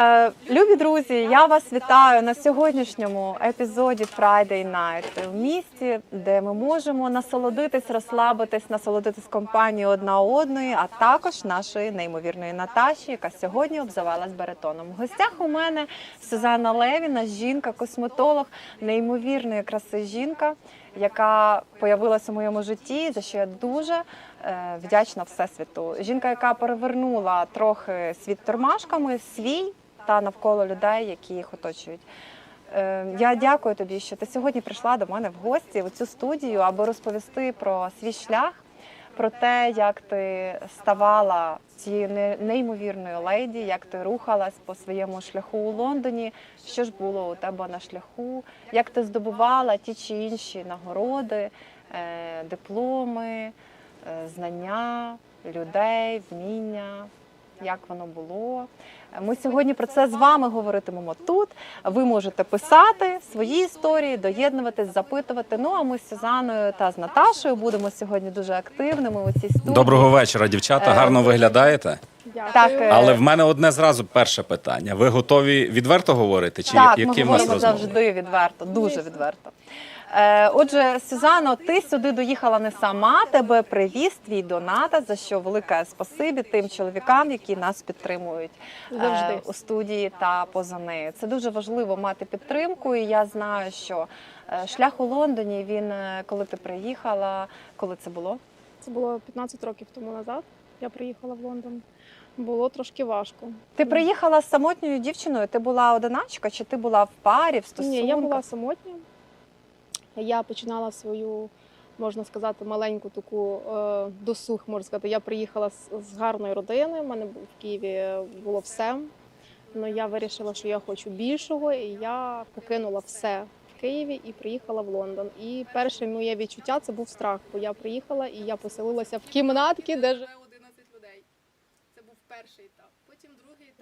Е, Любі друзі, я вас вітаю на сьогоднішньому епізоді Friday Night в місті, де ми можемо насолодитись, розслабитись, насолодитись компанією одна одної, а також нашої неймовірної Наташі, яка сьогодні обзавалась баритоном. В гостях у мене Сюзанна Левіна, жінка, косметолог, неймовірної краси жінка, яка появилася у моєму житті, за що я дуже е, вдячна всесвіту. Жінка, яка перевернула трохи світ тормашками, свій та навколо людей, які їх оточують. Е, Я дякую тобі, що ти сьогодні прийшла до мене в гості у цю студію, аби розповісти про свій шлях, про те, як ти ставала цією неймовірною леді, як ти рухалась по своєму шляху у Лондоні, що ж було у тебе на шляху, як ти здобувала ті чи інші нагороди, е, дипломи, е, знання, людей, вміння, як воно було. Ми сьогодні про це з вами говоритимемо тут. Ви можете писати свої історії, доєднуватись, запитувати. Ну а ми з Сюзаною та з Наташою будемо сьогодні дуже активними у цій студії. Доброго вечора, дівчата. Е, Гарно виглядаєте. Так, е, Але в мене одне зразу перше питання. Ви готові відверто говорити? Чи Так, ми які в нас говоримо розмови? завжди відверто, дуже відверто. Е, Отже, Сюзано, ти сюди доїхала не сама, тебе привіз твій доната, за що велике спасибі тим чоловікам, які нас підтримують е, Завжди. у студії та поза нею. Це дуже важливо мати підтримку. І я знаю, що е, шлях у Лондоні він, коли ти приїхала, коли це було? Це було 15 років тому назад. Я приїхала в Лондон. Було трошки важко. Ти приїхала з самотньою дівчиною? Ти була одиначка, чи ти була в парі, в стосунках? Ні, я була самотня. Я починала свою, можна сказати, маленьку таку е, досуг, можна сказати. Я приїхала з, гарної родини. У мене в Києві було все. Але я вирішила, що я хочу більшого, і я покинула все в Києві і приїхала в Лондон. І перше моє відчуття це був страх, бо я приїхала і я поселилася в кімнатки, де живе 11 людей. Це був перший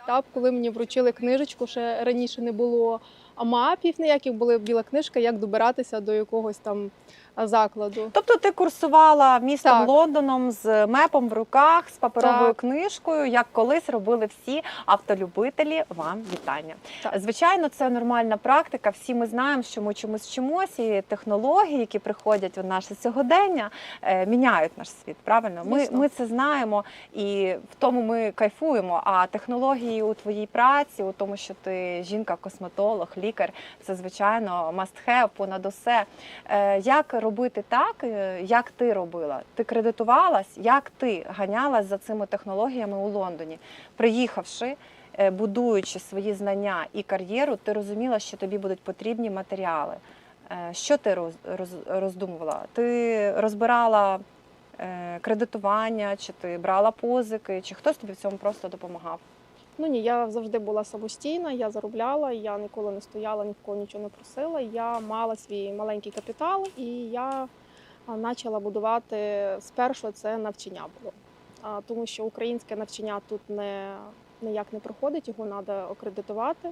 етап. Коли мені вручили книжечку, ще раніше не було мапів ніяких була біла книжка, як добиратися до якогось там закладу. Тобто ти курсувала містом Так. Лондоном з мепом в руках, з паперовою Так. книжкою, як колись робили всі автолюбителі. Вам вітання. Так. Звичайно, це нормальна практика. Всі ми знаємо, що ми чомусь вчимося, і технології, які приходять у наше сьогодення, е, міняють наш світ. Правильно, ми, ми це знаємо, і в тому ми кайфуємо. А технології у твоїй праці, у тому, що ти жінка, косметолог, лікар, це звичайно must have понад усе. Е, Як робити так, е, як ти робила? Ти кредитувалась, як ти ганялась за цими технологіями у Лондоні, приїхавши, е, будуючи свої знання і кар'єру, ти розуміла, що тобі будуть потрібні матеріали. Е, Що ти роз- роз- роздумувала? Ти розбирала кредитування, чи ти брала позики, чи хтось тобі в цьому просто допомагав? Ну ні, я завжди була самостійна, я заробляла, я ніколи не стояла, ні в кого нічого не просила. Я мала свій маленький капітал, і я почала будувати спершу це навчання було. Тому що українське навчання тут не ніяк не проходить, його треба акредитувати.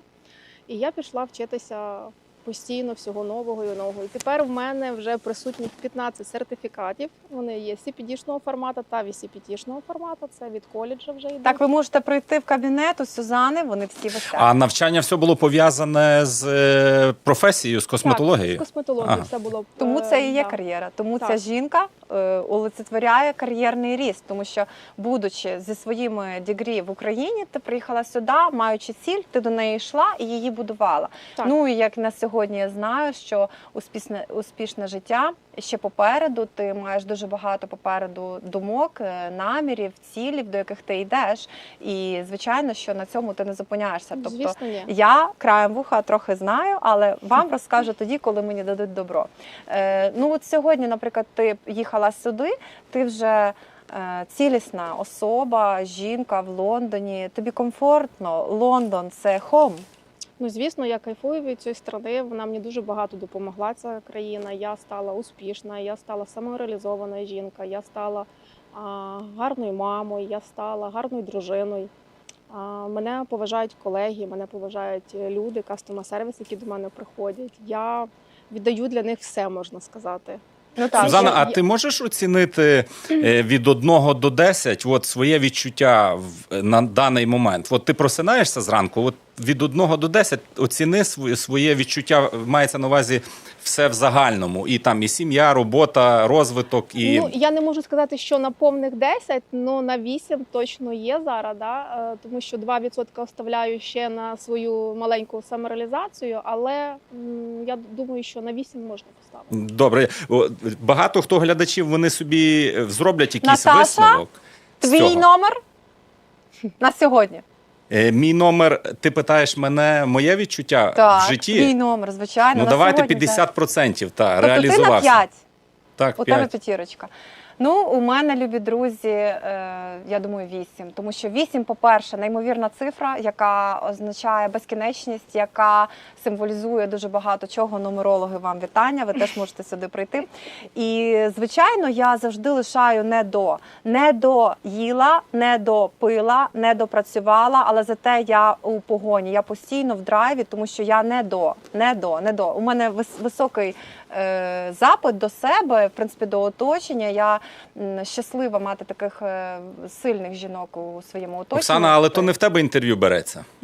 І я пішла вчитися постійно всього нового і нового. І тепер в мене вже присутні 15 сертифікатів. Вони є CPD-шного формату та VCPT-шного формату. Це від коледжа вже йде. Так, ви можете прийти в кабінет у Сюзани, вони всі висять. А навчання все було пов'язане з е, професією, з косметологією? Так, з косметологією Ага. все було. Тому е, це і є да. кар'єра. Тому Так. ця жінка олицетворяє кар'єрний ріст. Тому що, будучи зі своїми дігрі в Україні, ти приїхала сюди, маючи ціль, ти до неї йшла і її будувала. Так. Ну і як на сьогодні я знаю, що успішне успішне життя ще попереду. Ти маєш дуже багато попереду думок, е, намірів, цілів, до яких ти йдеш. І звичайно, що на цьому ти не зупиняєшся. Тобто Звісно, ні. я краєм вуха трохи знаю, але вам розкажу тоді, коли мені дадуть добро. Е, ну от сьогодні, наприклад, ти їхала сюди, ти вже. е, Цілісна особа, жінка в Лондоні. Тобі комфортно. Лондон це хом. Ну звісно, я кайфую від цієї страни. Вона мені дуже багато допомогла. Ця країна. Я стала успішна, я стала самореалізована жінка, я стала а, гарною мамою, я стала гарною дружиною. А, мене поважають колеги, мене поважають люди, кастомер сервіс, які до мене приходять. Я віддаю для них все, можна сказати. Ну так. Сузана, а ти можеш оцінити е, від 1 до 10 от, своє відчуття на даний момент? От ти просинаєшся зранку, от від 1 до 10 оціни своє відчуття, мається на увазі все в загальному. І там і сім'я, робота, розвиток, і Ну я не можу сказати, що на повних 10, але на 8 точно є зараз, да? е, тому що 2% оставляю ще на свою маленьку самореалізацію, але м, я думаю, що на 8 можна поставити. добре. О, Багато хто глядачів вони собі е, зроблять якийсь Наташа, висновок. з Твій цього. номер на сьогодні. Е, Мій номер, ти питаєш мене моє відчуття Так, в житті? твій номер, звичайно. ну на давайте сьогодні, так. 50%, та, Тобто ти на реалізувався. 5. Так, У тебе 5. п'ятірочка. Ну, у мене, любі друзі, е, я думаю, вісім. Тому що вісім, по-перше, неймовірна цифра, яка означає безкінечність, яка символізує дуже багато чого. Нумерологи вам вітання. Ви теж можете сюди прийти. І звичайно, я завжди лишаю не до не до їла, не до пила, не допрацювала, але зате я у погоні. Я постійно в драйві, тому що я не до, не до, не до. У мене вис- високий запит до себе, в принципі, до оточення. Я щаслива мати таких е, сильних жінок у своєму оточенні. Оксана, але то не в тебе інтерв'ю береться.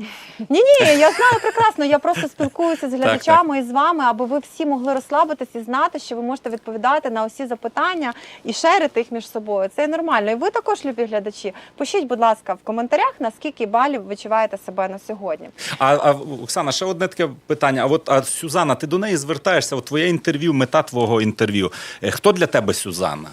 Ні, ні, я знаю прекрасно. Я просто спілкуюся з глядачами і з вами, аби ви всі могли розслабитись і знати, що ви можете відповідати на усі запитання і шерити їх між собою. Це нормально. І ви також, любі глядачі, пишіть, будь ласка, в коментарях, на скільки балів відчуваєте себе на сьогодні. А, а Оксана, ще одне таке питання. А от а Сюзанна, ти до неї звертаєшся? От твоє інтерв'ю, мета твого інтерв'ю. Е, Хто для тебе Сюзанна?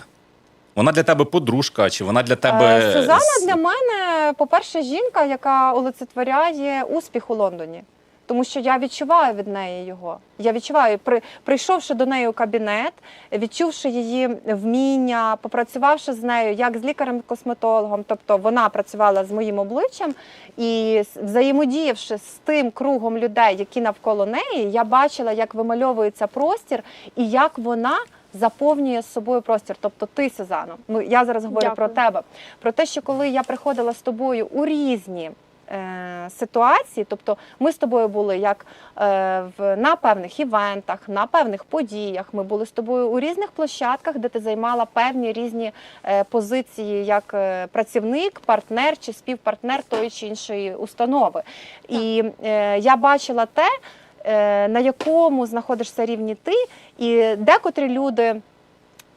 Вона для тебе подружка, чи вона для тебе Е, Сюзанна для мене, по-перше, жінка, яка олицетворяє успіх у Лондоні. Тому що я відчуваю від неї його. Я відчуваю, при, прийшовши до неї у кабінет, відчувши її вміння, попрацювавши з нею як з лікарем-косметологом, тобто вона працювала з моїм обличчям, і взаємодіявши з тим кругом людей, які навколо неї, я бачила, як вимальовується простір і як вона заповнює з собою простір. Тобто ти, Сюзано, ну я зараз говорю про тебе. Про те, що коли я приходила з тобою у різні. Е, Ситуації, тобто ми з тобою були як е, на певних івентах, на певних подіях. Ми були з тобою у різних площадках, де ти займала певні різні е, позиції як працівник, партнер чи співпартнер тої чи іншої установи. І я бачила те, на якому знаходишся рівні ти, і декотрі люди.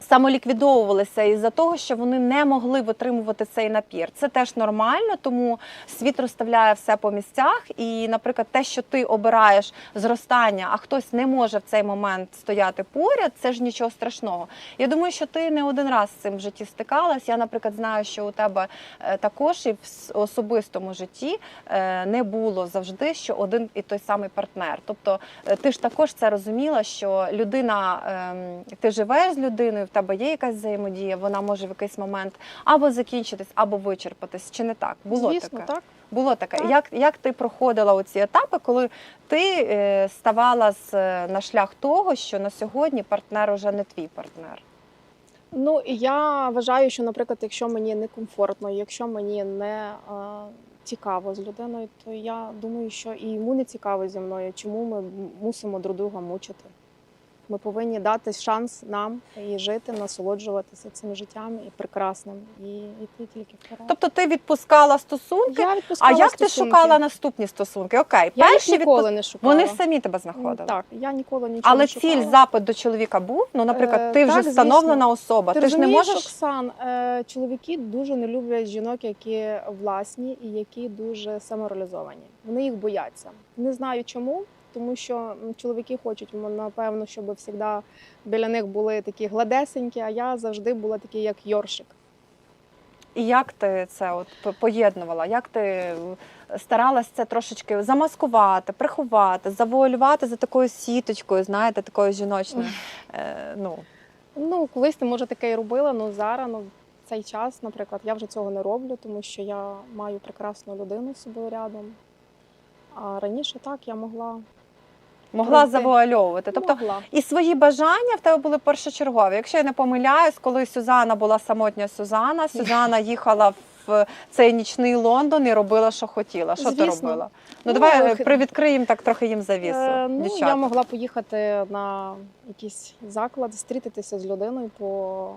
Самоліквідовувалися із-за того, що вони не могли витримувати цей напір. Це теж нормально, тому світ розставляє все по місцях. І, наприклад, те, що ти обираєш зростання, а хтось не може в цей момент стояти поряд, це ж нічого страшного. Я думаю, що ти не один раз з цим в житті стикалась. Я, наприклад, знаю, що у тебе е, також і в особистому житті е, не було завжди, що один і той самий партнер. Тобто е, ти ж також це розуміла, що людина, ем, ти живеш з людиною, тебе є якась взаємодія, вона може в якийсь момент або закінчитись, або вичерпатись. Чи не так? Було Звісно, таке. так. Було таке. Так. Як, як ти проходила оці етапи, коли ти е, ставала з, е, на шлях того, що на сьогодні партнер уже не твій партнер? Ну я вважаю, що, наприклад, якщо мені некомфортно, якщо мені не е, цікаво з людиною, то я думаю, що і йому не цікаво зі мною. Чому ми мусимо друг друга мучити? Ми повинні дати шанс нам і жити, насолоджуватися цим життям і прекрасним, і йти тільки вперед. Тобто ти відпускала стосунки, я відпускала а як стосунки. ти шукала наступні стосунки? Окей, Я їх перші ніколи відпус- не шукала. Вони самі тебе знаходили. Так, я ніколи нічого Але не ціль, запит до чоловіка був. Ну, наприклад, Е, ти вже так, встановлена звісно. особа. Ти, Ти, ж не можеш. Оксан, е, чоловіки дуже не люблять жінок, які власні і які дуже самореалізовані. Вони їх бояться. Не знаю чому, тому що чоловіки хочуть, напевно, щоб завжди біля них були такі гладесенькі, а я завжди була такий, як Йоршик. І як ти це от поєднувала? Як ти е, старалась це трошечки замаскувати, приховати, завуалювати за такою сіточкою, знаєте, такою жіночною? Е, ну, Ну, колись ти може таке і робила, але зараз, ну, в цей час, наприклад, я вже цього не роблю, тому що я маю прекрасну людину з собою рядом. А раніше так я могла. Могла Пройти. завуальовувати. Тобто могла. І свої бажання в тебе були першочергові. Якщо я не помиляюсь, коли Сюзана була самотня Сюзана, Сюзана їхала в в цей нічний Лондон і робила, що хотіла. Що ти робила? Ну, Ну, давай х- привідкриємо так трохи їм завісу. Е, ну, я могла поїхати на якийсь заклад, зустрітися з людиною, по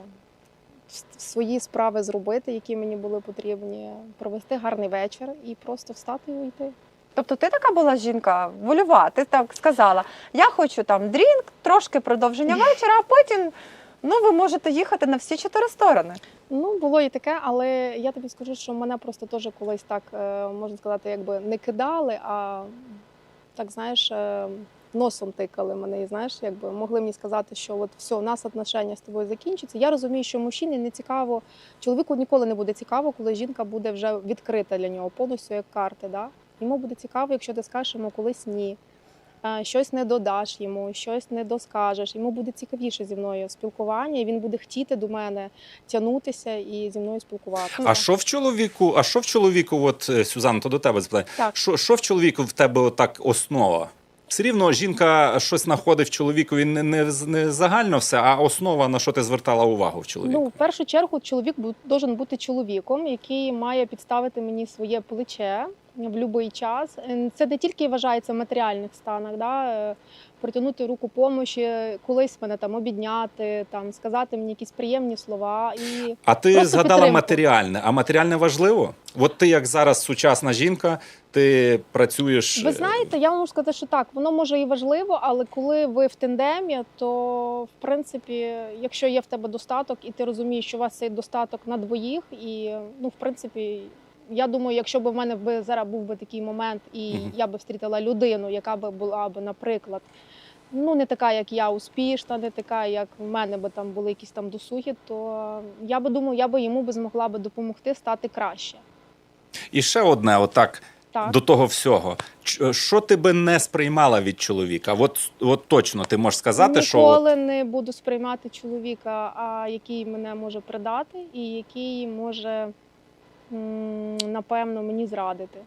свої справи зробити, які мені були потрібні, провести гарний вечір і просто встати і уйти. Тобто ти така була жінка вольова, ти так сказала, я хочу там дрінк, трошки продовження вечора, а потім ну, ви можете їхати на всі чотири сторони. Ну, було і таке, але я тобі скажу, що мене просто теж колись так, е, можна сказати, якби не кидали, а так знаєш, е, носом тикали мене. І знаєш, якби могли мені сказати, що от все, у нас отношення з тобою закінчаться. Я розумію, що мужчині не цікаво, чоловіку ніколи не буде цікаво, коли жінка буде вже відкрита для нього, повністю як карти. Да? Йому буде цікаво, якщо ти скажеш йому колись ні. е, Щось не додаш йому, щось не доскажеш. Йому буде цікавіше зі мною спілкування, і він буде хотіти до мене тягнутися і зі мною спілкуватися. А що в чоловіку? А що в чоловіку? От е, Сюзанна, то до тебе запитаю. Так. Що, що в чоловіку в тебе отак основа? Все рівно жінка щось знаходить в чоловіку, він не, не, не загально все, а основа на що ти звертала увагу в чоловіку? Ну, в першу чергу, чоловік бу- должен бути чоловіком, який має підставити мені своє плече в будь-який час. Це не тільки вважається в матеріальних станах, да? е, протягнути руку помощі, колись мене там обідняти, там сказати мені якісь приємні слова. І А ти згадала підтримку. матеріальне. А матеріальне важливо? От ти, як зараз сучасна жінка, ти працюєш. ви е, знаєте, я вам можу сказати, що так, воно може і важливо, але коли ви в тендемі, то в принципі, якщо є в тебе достаток, і ти розумієш, що у вас цей достаток на двоїх, і ну, в принципі, я думаю, якщо б в мене би зараз був би такий момент, і Мгм. я би встрітила людину, яка би була б, наприклад. Ну, не така, як я успішна, не така, як в мене би там були якісь там досуги, то я би думаю, я би йому би змогла би допомогти стати краще. І ще одне, отак. Так. До того всього, що ти би не сприймала від чоловіка? От, от точно ти можеш сказати, що Ніколи не буду сприймати чоловіка, а який мене може предати, і який може напевно мені зрадити.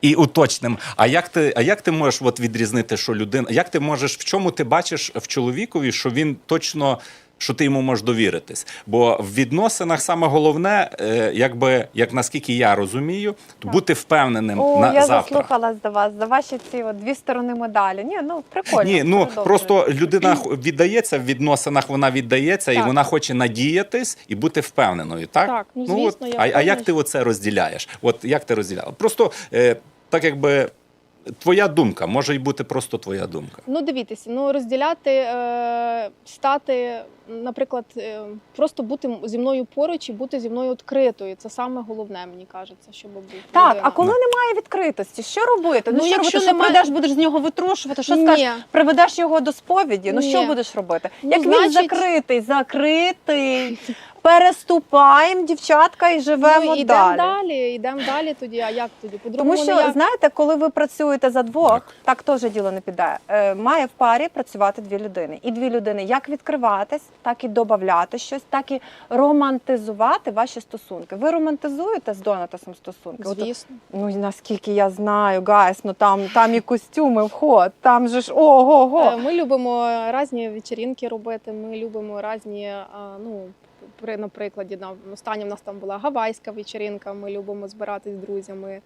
і уточним. А як ти, а як ти можеш от відрізнити, що людина? Як ти можеш, в чому ти бачиш в чоловікові, що він точно. Що ти йому можеш довіритись? Бо в відносинах саме головне, е, якби як наскільки я розумію, Так. бути впевненим О, на я завтра. заслухалась до вас за ваші ці от дві сторони медалі. Ні, ну прикольно. Ні, ну просто людина віддається в відносинах, вона віддається, і вона хоче надіятись і бути впевненою. Так, Так, ну, от, звісно, я а, а як ти оце розділяєш? От як ти розділяла? Просто е, так, якби твоя думка може й бути просто твоя думка. Ну, дивіться, ну розділяти, е, стати, наприклад, е, просто бути зі мною поруч і бути зі мною відкритою. Це саме головне, мені кажеться, щоб був. Так, людина. а коли немає відкритості, що робити? Ну, Ну, що якщо робити, що прийдеш, будеш з нього витрушувати, що Ні. скажеш, приведеш його до сповіді. Ну що будеш робити? Ну, Як він значить- закритий, закритий. Переступаємо, дівчатка, і живемо ну, йдемо далі. далі, йдемо далі тоді. А як тоді? Тому По-другому що не як. знаєте, коли ви працюєте за двох, Так. так, теж діло не піде. Е, має в парі працювати дві людини, і дві людини як відкриватись, так і додати щось, так і романтизувати ваші стосунки. Ви романтизуєте з Донатасом стосунки? От, Звісно. ну наскільки я знаю, гайс, ну там, там і костюми вход, там же ж ого-го. Е, Ми любимо різні вечірінки робити. Ми любимо різні, а, ну при на прикладі на останнє в нас там була гавайська вечірінка. Ми любимо збиратись з друзями.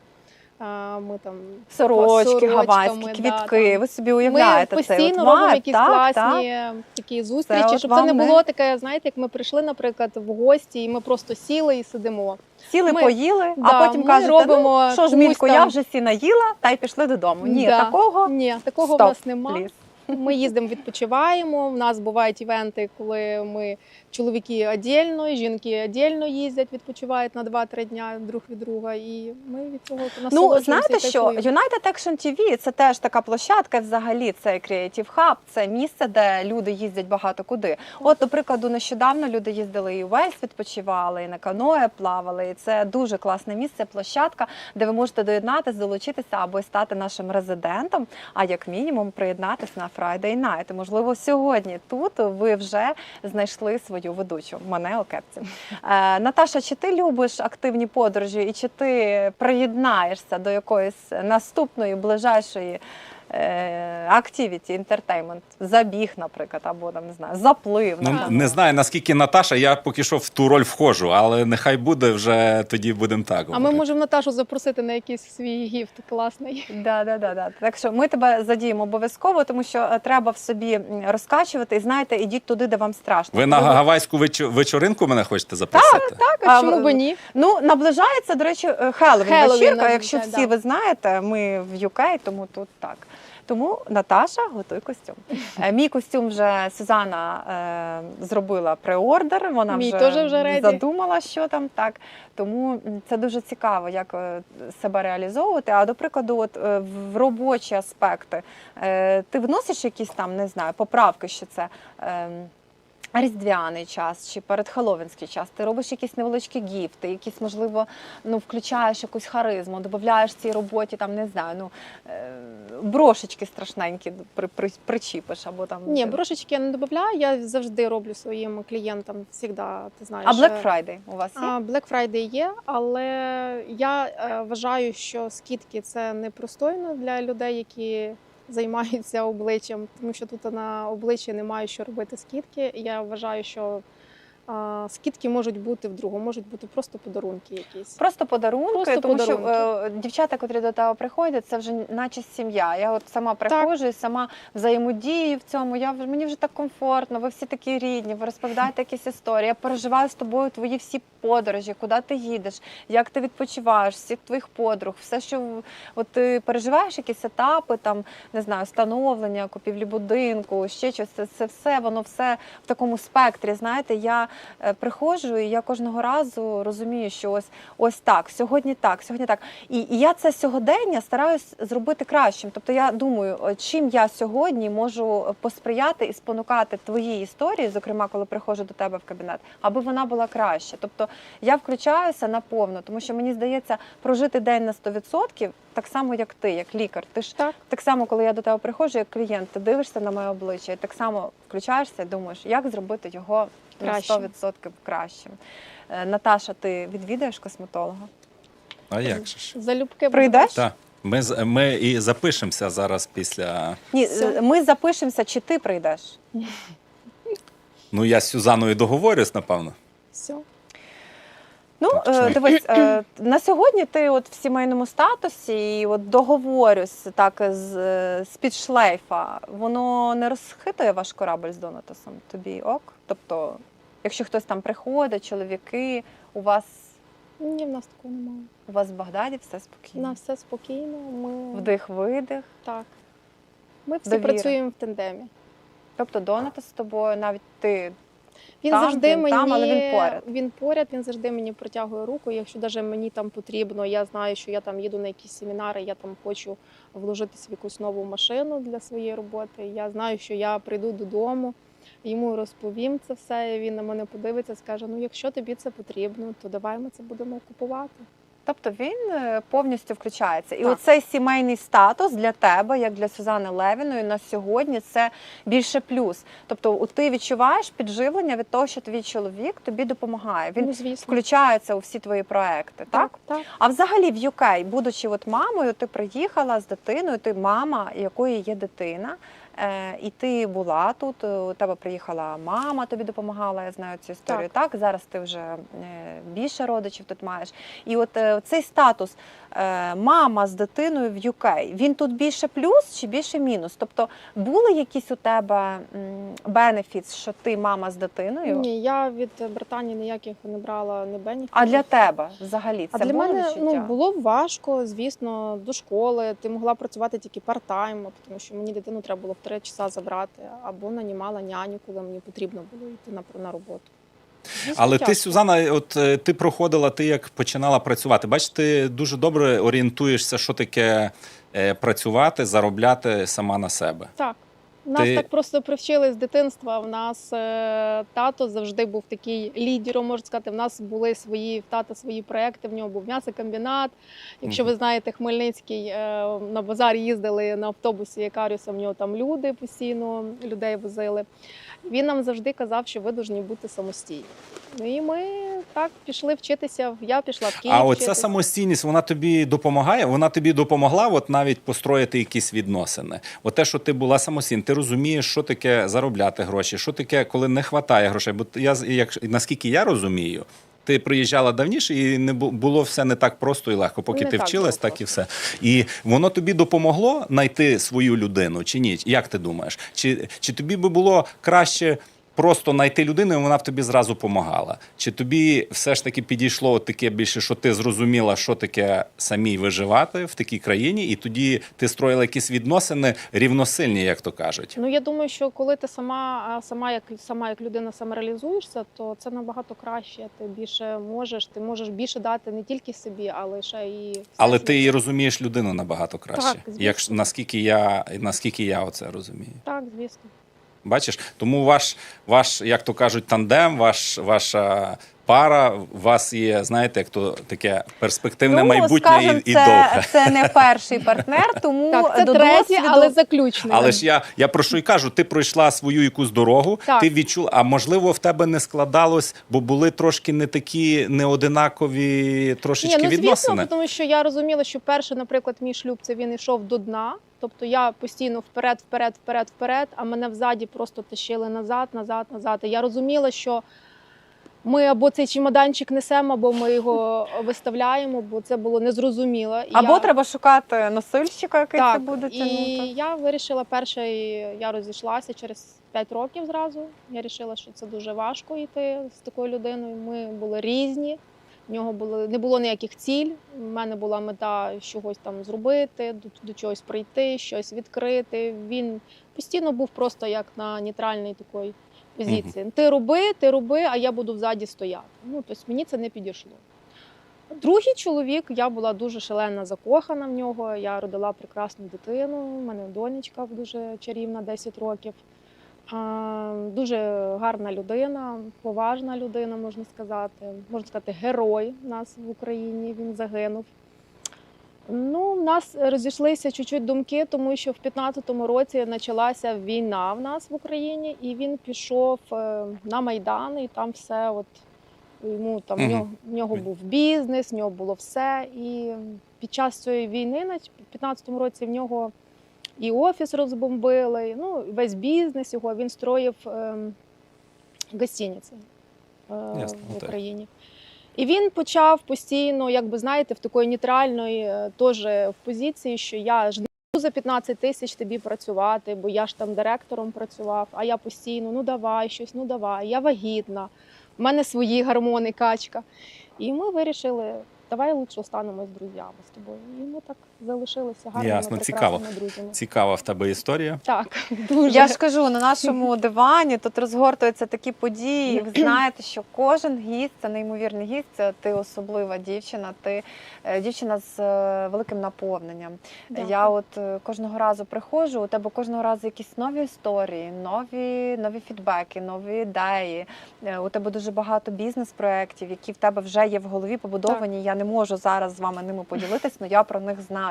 А, Ми там Сорочки, гавайські, да, квітки. там. ви собі уявляєте ми постійно от робимо якісь так, класні так. такі зустрічі, щоб це не було таке, знаєте, як ми прийшли, наприклад, в гості, і ми просто сіли і сидимо. Сіли, Ми- поїли, да, а потім ми кажете, робимо ну, що ж, Мілько, я вже сіна їла, та й пішли додому. Ні, Да. такого Ні, такого Стоп, в нас немає. Ми їздимо, відпочиваємо. У нас бувають івенти, коли ми чоловіки віддільно, жінки віддільно їздять, відпочивають на 2-3 дня друг від друга. І ми від цього Ну, знаєте що? United Action TV – це теж така площадка, взагалі, це Creative Hub, це місце, де люди їздять багато куди. От, до прикладу, нещодавно люди їздили і у Вельс, відпочивали, і на каное плавали. І це дуже класне місце, площадка, де ви можете доєднатися, долучитися або стати нашим резидентом, а як мінімум приєднатися на Friday Night. Можливо, сьогодні тут ви вже знайшли свою ведучу, мене Окепці. Е, Наташа, чи ти любиш активні подорожі і чи ти приєднаєшся до якоїсь наступної ближайшої е, activity, entertainment, забіг, наприклад, або там не знаю, заплив. Ну, наприклад. не знаю, наскільки Наташа, я поки що в ту роль входжу, але нехай буде вже тоді будемо так. А ми можемо Наташу запросити на якийсь свій гіфт класний. Да, да, да, да. Так що ми тебе задіємо обов'язково, тому що е, треба в собі розкачувати. І знаєте, ідіть туди, де вам страшно. Ви на гавайську вечоринку мене хочете запросити? Так, А, а чому б ні? Ну, наближається, до речі, е, Хеллоуін вечірка. Якщо всі да. ви знаєте, ми в UK, тому тут так. Тому Наташа готуй костюм. Е, Мій костюм вже Сюзанна е, зробила преордер. Вона Мій вже, вже задумала, що там так. Тому це дуже цікаво, як е, себе реалізовувати. А до прикладу, от в робочі аспекти, ти вносиш якісь там, не знаю, поправки, що це. Різдвяний час чи передхеловінський час, ти робиш якісь невеличкі гіфти, якісь, можливо, ну, включаєш якусь харизму, додаєш цій роботі, там, не знаю, ну, е, брошечки страшненькі при, при, причіпиш, або там. Ні, брошечки я не додаю. Я завжди роблю своїм клієнтам завжди, ти знаєш. А Black е, Friday у вас є? Black Friday є, але я е, вважаю, що скидки це непристойно для людей, які займаються обличчям, тому що тут на обличчі немає що робити скидки. Я вважаю, що а, скидки можуть бути в другому, можуть бути просто подарунки якісь. Просто подарунки, Просто тому подарунки. що е, дівчата, котрі до тебе приходять, це вже наче сім'я. Я от сама приходжу і сама взаємодію в цьому. Я мені вже так комфортно. Ви всі такі рідні, ви розповідаєте якісь історії. Я переживаю з тобою твої всі подорожі, куди ти їдеш, як ти відпочиваєш, всіх твоїх подруг, все, що от ти переживаєш якісь етапи, там не знаю, становлення, купівлі будинку, ще щось. Це, це все, воно все в такому спектрі. Знаєте, я приходжу, і я кожного разу розумію, що ось ось так, сьогодні так, сьогодні так. І, і я це сьогодення стараюсь зробити кращим. Тобто я думаю, чим я сьогодні можу посприяти і спонукати твої історії, зокрема, коли приходжу до тебе в кабінет, аби вона була краща. Тобто я включаюся наповно, тому що мені здається, прожити день на 100%, так само, як ти, як лікар. Ти ж Так. так само, коли я до тебе приходжу, як клієнт, ти дивишся на моє обличчя, і так само включаєшся і думаєш, як зробити його Кращим. на 100% кращим. Е, Наташа, ти відвідаєш косметолога? А як же ж? Залюбки Прийдеш? Так. Ми, з- ми і запишемося зараз після. Ні, Все. е, ми запишемося, чи ти прийдеш. Ну, я з Сюзаною договорюсь, напевно. Все. Ну, е, дивись, е, на сьогодні ти от в сімейному статусі, і от договорюсь так з, е, з-під шлейфа, воно не розхитує ваш корабль з Донатосом? Тобі ок? Тобто, якщо хтось там приходить, чоловіки, у вас Ні, в нас такого немає. у вас в Багдаді все спокійно. нас все спокійно. Ми Вдих, видих. так. Ми всі Довіра. працюємо в тандемі. Тобто Донатос з тобою, навіть ти Він Там, завжди він мені там, але він поряд. Він поряд, він завжди мені протягує руку. Якщо навіть мені там потрібно, я знаю, що я там їду на якісь семінари, я там хочу вложитися в якусь нову машину для своєї роботи. Я знаю, що я прийду додому, йому розповім це все. і Він на мене подивиться, скаже: Ну, якщо тобі це потрібно, то давай ми це будемо купувати. Тобто він е, повністю включається. І Так. оцей сімейний статус для тебе, як для Сюзани Левіної, на сьогодні це більше плюс. Тобто, у- ти відчуваєш підживлення від того, що твій чоловік тобі допомагає. Він ну, звісно, включається у всі твої проекти. Так? так, так. А взагалі в UK, будучи от мамою, ти приїхала з дитиною, ти мама, якої є дитина. Е, і ти була тут, е, у тебе приїхала мама, тобі допомагала, я знаю цю історію. Так, зараз ти вже е, більше родичів тут маєш. І от цей статус мама з дитиною в UK, він тут більше плюс чи більше мінус? Тобто були якісь у тебе бенефіт, що ти мама з дитиною? Ні, я від Британії ніяких не брала не бенефітів. А для тебе взагалі це А для було мене відчуття? ну, було важко, звісно, до школи. Ти могла працювати тільки парт-тайм, тому що мені дитину треба було в три часа забрати, або нанімала няню, коли мені потрібно було йти на, на роботу. Але ти, Сюзана, от е, ти проходила, ти як починала працювати. Бачиш, ти дуже добре орієнтуєшся, що таке е, працювати, заробляти сама на себе. Так. Нас Ти- так просто привчили з дитинства. В нас е, тато завжди був такий лідером, можна сказати. В нас були свої в тата свої проекти. В нього був м'ясокомбінат. Якщо ви знаєте, Хмельницький е, на базар їздили на автобусі Якаріуса, в нього там люди постійно людей возили. Він нам завжди казав, що ви повинні бути самостійні. Ну і ми так пішли вчитися. Я пішла в Київ. А оця вчитися. самостійність, вона тобі допомагає? Вона тобі допомогла от навіть построїти якісь відносини. От те, що ти була самостійна, ти розумієш, що таке заробляти гроші, що таке, коли не вистачає грошей. Бо я як наскільки я розумію. Ти приїжджала давніше, і не було все не так просто і легко. Поки Не ти так вчилась, так і все. І воно тобі допомогло знайти свою людину чи ні? Як ти думаєш? Чи, чи тобі би було краще просто знайти людину, і вона б тобі зразу допомагала? Чи тобі все ж таки підійшло от таке більше, що ти зрозуміла, що таке самій виживати в такій країні, і тоді ти строїла якісь відносини рівносильні, як то кажуть? Ну я думаю, що коли ти сама, сама як сама як людина самореалізуєшся, то це набагато краще. Ти більше можеш, ти можеш більше дати не тільки собі, але ще і Але ти і розумієш людину набагато краще, Так, звісно. як наскільки я наскільки я оце розумію. так, звісно. Бачиш, тому ваш, ваш, як то кажуть, тандем, ваш, ваша пара, у вас є, знаєте, як то таке перспективне майбутнє Ну, скажем, і, і це, довге. це не перший партнер, тому Так, це до третє, досвіду... але заключне. Але ж я, я про що й кажу, ти пройшла свою якусь дорогу, Так. ти відчула, а можливо, в тебе не складалось, бо були трошки не такі неодинакові трошечки Ні, ну відносини. тому що я розуміла, що перший, наприклад, мій шлюб це він йшов до дна. Тобто я постійно вперед, вперед, вперед, вперед, а мене взаді просто тащили назад, назад, назад. І я розуміла, що ми або цей чемоданчик несемо, або ми його виставляємо, бо це було незрозуміло. І Або я... треба шукати носильщика, який це так, буде і тягнути. я вирішила перше, я розійшлася через 5 років зразу. Я вирішила, що це дуже важко йти з такою людиною. Ми були різні. В нього було не було ніяких ціль. У мене була мета чогось там зробити, до, до чогось прийти, щось відкрити. Він постійно був просто як на нейтральній такої позиції. Ти роби, ти роби, а я буду взаді стояти. Ну тобто мені це не підійшло. Другий чоловік, я була дуже шалено закохана в нього. Я родила прекрасну дитину. У мене донечка дуже чарівна, 10 років. Дуже гарна людина, поважна людина, можна сказати. Можна сказати, герой у нас в Україні. Він загинув. Ну, в нас розійшлися чуть-чуть думки, тому що в 15-му році почалася війна в нас в Україні, і він пішов е, на Майдан, і там все от йому там в нього, в нього був бізнес, в нього було все. І під час цієї війни, в 15-му році, в нього і офіс розбомбили, ну весь бізнес його він строїв ем, гостиниці е, Ясно, в. Україні. І він почав постійно, якби знаєте, в такої нейтральної е, теж в позиції, що я ж не буду за 15 тисяч тобі працювати, бо я ж там директором працював, а я постійно, ну давай щось, ну давай, я вагітна, в мене свої гормони, качка. І ми вирішили, давай лучше останемось друзями з тобою. І ми так залишилися гарними, Ясно, цікаво. друзями. Цікава в тебе історія. Так, дуже. Я ж кажу, на нашому дивані тут розгортуються такі події. Ви знаєте, що кожен гість це неймовірний гість. Це ти особлива дівчина. Ти е, дівчина з е, великим наповненням. Дякую. Я от е, кожного разу приходжу, у тебе кожного разу якісь нові історії, нові, нові фідбеки, нові ідеї. Е, У тебе дуже багато бізнес-проєктів, які в тебе вже є в голові побудовані. Я не можу зараз з вами ними поділитись, але я про них знаю.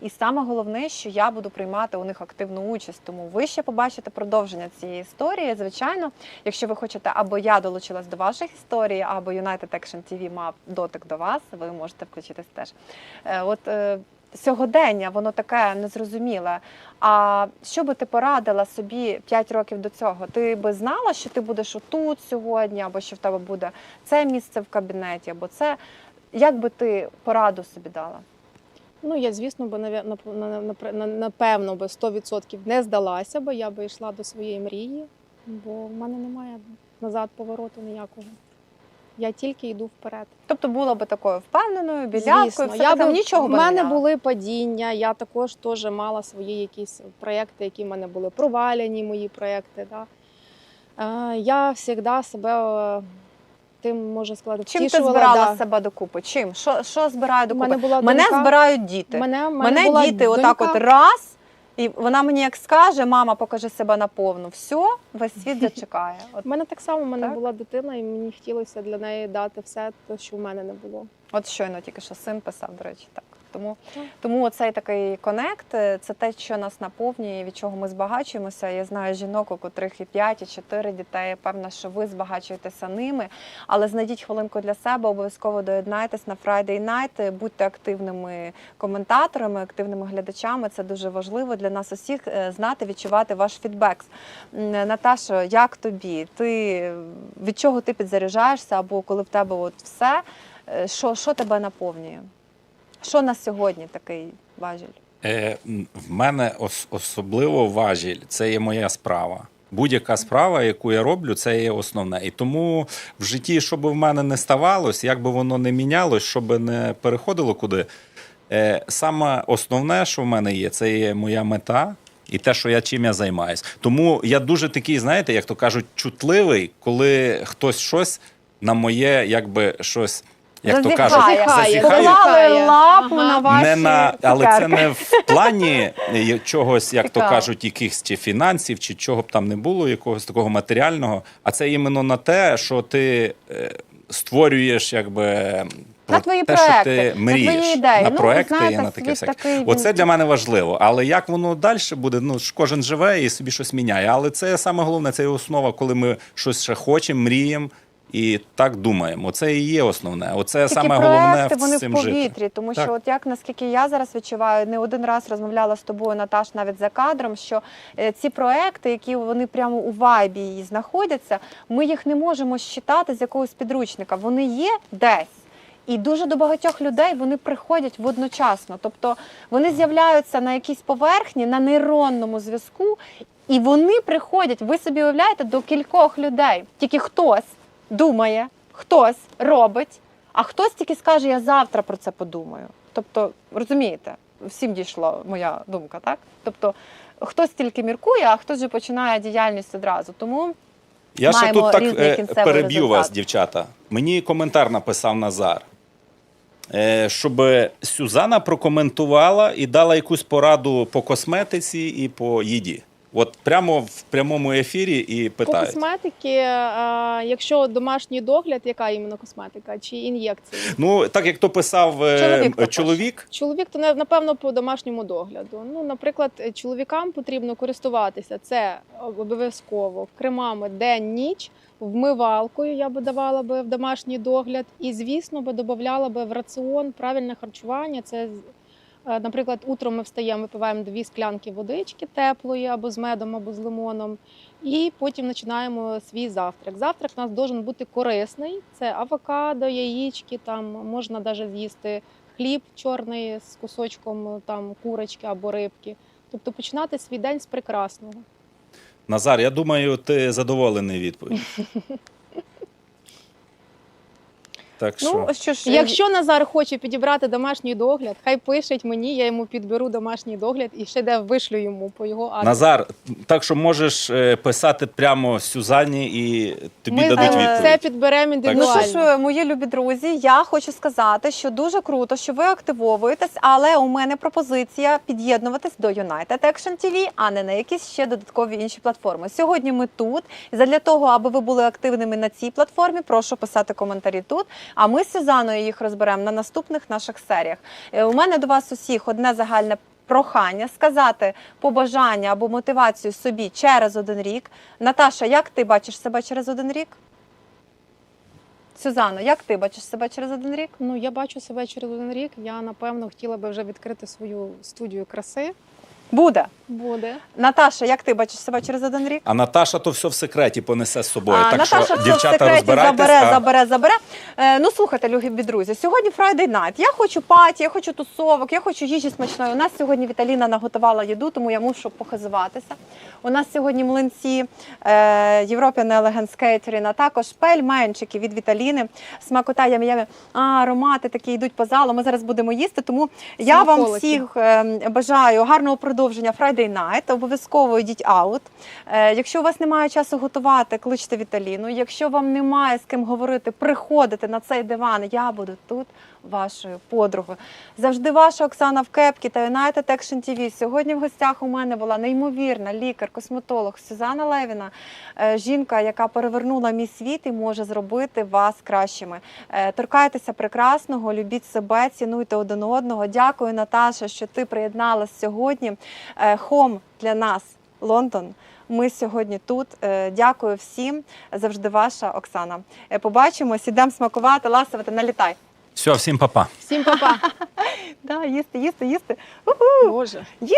І саме головне, що я буду приймати у них активну участь. Тому ви ще побачите продовження цієї історії. Звичайно, якщо ви хочете, або я долучилась до ваших історій, або United Action TV мав дотик до вас, ви можете включитись теж. Е, От е, сьогодення, воно таке незрозуміле. А що би ти порадила собі 5 років до цього? Ти би знала, що ти будеш отут сьогодні, або що в тебе буде це місце в кабінеті, або це. Як би ти пораду собі дала? Ну, я, звісно, на- напевно би 100% не здалася, бо я би йшла до своєї мрії, бо в мене немає назад повороту ніякого. Я тільки йду вперед. Тобто була би такою впевненою, білявкою, все я там би, нічого не мене міняла. були падіння. Я також теж мала свої якісь проекти, які в мене були проваляні, мої проекти. Да. Е, Я завжди себе тим може сказати, Чим ти втішувала, збирала да. себе докупи? Чим? Що, що збираю докупи? мене була Мене донька. збирають діти. Мене, мене, Мене була діти отак донька. от раз І вона мені як скаже, мама, покажи себе наповну. Все, весь світ зачекає. От, У мене так само в мене Так? була дитина, і мені хотілося для неї дати все те, що в мене не було. от щойно тільки що син писав, до речі, так. Тому, тому оцей такий конект е, це те, що нас наповнює, від чого ми збагачуємося. Я знаю жінок, у котрих і 5, і 4 дітей. Певна, що ви збагачуєтеся ними. Але знайдіть хвилинку для себе, обов'язково доєднайтесь на Friday Night, будьте активними коментаторами, активними глядачами. Це дуже важливо для нас усіх е, знати, відчувати ваш фідбек. Наташо, як тобі? Ти від чого ти підзаряджаєшся, або коли в тебе от все, е, що, що тебе наповнює? Що на сьогодні такий важіль? Е, в мене ос- особливо важіль це є моя справа. Будь-яка справа, яку я роблю, це є основне. І тому в житті, що би в мене не ставалося, як би воно не мінялось, що би не переходило куди. Е, саме основне, що в мене є, це є моя мета. І те, що я чим я займаюсь. Тому я дуже такий, знаєте, як то кажуть, чутливий, коли хтось щось на моє, якби щось, як то кажуть, Зазіхає. зазіхає. Поклали лапу Ага. на ваші Не на, але це цукерки. не в плані чогось, як то Цікаво. кажуть, якихось чи фінансів, чи чого б там не було, якогось такого матеріального. А це іменно на те, що ти е, створюєш, якби. На про твої те, проекти, що ти на мрієш, твої ідеї. на Ну, проекти знаєте, і на таке світ всяке. такий, він- Оце для мене важливо. Але як воно далі буде, ну ж кожен живе і собі щось міняє. Але це саме головне, це є основа, коли ми щось ще хочемо, мріємо і так думаємо. Оце і є основне. Оце Такі саме головне в вони в цим жити. повітрі, тому що от як наскільки я зараз відчуваю, не один раз розмовляла з тобою, Наташ, навіть за кадром, що е, ці проекти, які вони прямо у вайбі її знаходяться, ми їх не можемо считати з якогось підручника. Вони є десь. І дуже до багатьох людей вони приходять водночасно. Тобто вони з'являються на якійсь поверхні, на нейронному зв'язку, і вони приходять, ви собі уявляєте, до кількох людей. Тільки хтось думає, хтось робить, а хтось тільки скаже, я завтра про це подумаю. Тобто, розумієте, всім дійшла моя думка, так? Тобто, хтось тільки міркує, а хтось же починає діяльність одразу. Тому Я ще тут так е, переб'ю результат. вас, дівчата. Мені коментар написав Назар. Е, Щоб Сюзана прокоментувала і дала якусь пораду по косметиці і по їді. От прямо в прямому ефірі і По питають. косметики, е, якщо домашній догляд, яка іменно косметика чи ін'єкції? Ну, так як то писав е, Чоловік також. чоловік, Чоловік то напевно по домашньому догляду. Ну, наприклад, е, чоловікам потрібно користуватися це обов'язково кремами день ніч, вмивалкою я би давала би в домашній догляд, і звісно би додавала би в раціон правильне харчування. Це е, Наприклад, утром ми встаємо, випиваємо дві склянки водички теплої або з медом, або з лимоном, і потім починаємо свій завтрак. Завтрак у нас должен бути корисний: це авокадо, яєчки, там можна навіть з'їсти хліб чорний з кусочком там курочки або рибки. Тобто починати свій день з прекрасного. Назар, я думаю, ти задоволений відповідь. Так що. ну що ж, Якщо Назар хоче підібрати домашній догляд, хай пишеть мені, я йому підберу домашній догляд і ще де вишлю йому по його адресу. Назар, так що можеш е, писати прямо Сюзанні і тобі Ми дадуть е, відповідь. це підберемо Ну що ж, мої любі друзі, я хочу сказати, що дуже круто, що ви активовуєтесь, але у мене пропозиція під'єднуватись до United Action TV, а не на якісь ще додаткові інші платформи. Сьогодні ми тут. Задля того, аби ви були активними на цій платформі, прошу писати коментарі тут. А ми з Сюзаною їх розберемо на наступних наших серіях. Е, У мене до вас усіх одне загальне. Прохання сказати побажання або мотивацію собі через один рік. Наташа, як ти бачиш себе через один рік? Сюзанно, як ти бачиш себе через один рік? Ну, я бачу себе через один рік. Я напевно хотіла би вже відкрити свою студію краси. Буде. Буде. Наташа, як ти бачиш себе через один рік? А Наташа то все в секреті понесе з собою. А, так Наташа що, все в секреті розбирайтесь. забере, а- забере, забере. Е, ну слухайте, любі друзі, сьогодні Friday night. Я хочу паті, я хочу тусовок, я хочу їжі смачної. У нас сьогодні Віталіна наготувала їду, тому я мушу похизуватися. У нас сьогодні млинці е, European Elegance Catering, а також пельменчики від Віталіни. Смакота ямі-ямі. А, аромати такі йдуть по залу. Ми зараз будемо їсти. Тому я вам всіх е, бажаю гарного продукту. Продовження Friday Night. Обов'язково йдіть аут. Е, Якщо у вас немає часу готувати, кличте Віталіну. Якщо вам немає з ким говорити, приходите на цей диван. Я буду тут вашою подругою. Завжди ваша Оксана в кепкі та United Action TV. Сьогодні в гостях у мене була неймовірна лікар, косметолог Сюзанна Левіна, е, жінка, яка перевернула мій світ і може зробити вас кращими. Е, Торкайтеся прекрасного, любіть себе, цінуйте один одного. Дякую, Наташа, що ти приєдналась сьогодні. Е, Хом для нас, Лондон. Ми сьогодні тут. Е, Дякую всім. Завжди ваша Оксана. Е, Побачимось, ідемо смакувати, ласувати, налітай. Все, всім па-па. Всім па-па. Да, їсти, їсти, їсти. Боже. Їсти.